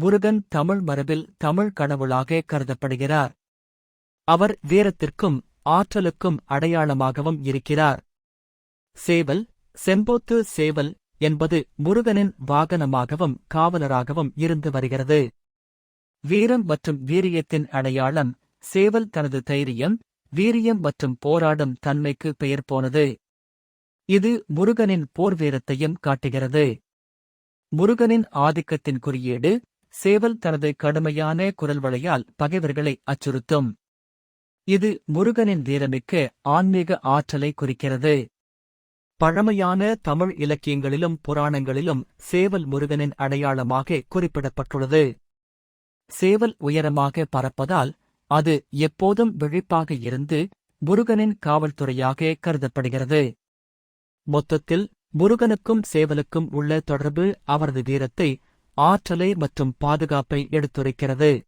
முருகன் தமிழ் மரபில் தமிழ் கடவுளாக கருதப்படுகிறார். அவர் வீரத்திற்கும் ஆற்றலுக்கும் அடையாளமாகவும் இருக்கிறார். சேவல் செம்போத்து சேவல் என்பது முருகனின் வாகனமாகவும் காவலராகவும் இருந்து வருகிறது. வீரம் மற்றும் வீரியத்தின் அடையாளம் சேவல் தனது தைரியம் வீரியம் மற்றும் போராடும் தன்மைக்கு பெயர் போனது. இது முருகனின் போர் வீரத்தையும் காட்டுகிறது. முருகனின் ஆதிக்கத்தின் குறியீடு சேவல் தனது கடுமையான குரல் வளையால் பகைவர்களை அச்சுறுத்தும். இது முருகனின் வீரமிக்க ஆன்மீக ஆற்றலை குறிக்கிறது. பழமையான தமிழ் இலக்கியங்களிலும் புராணங்களிலும் சேவல் முருகனின் அடையாளமாக குறிப்பிடப்பட்டுள்ளது. சேவல் உயரமாக பறப்பதால் அது எப்போதும் விழிப்பாக இருந்து முருகனின் காவல்துறையாக கருதப்படுகிறது. மொத்தத்தில் முருகனுக்கும் சேவலுக்கும் உள்ள தொடர்பு அவரது வீரத்தை ஆற்றலை மற்றும் பாதுகாப்பை எடுத்துரைக்கிறது.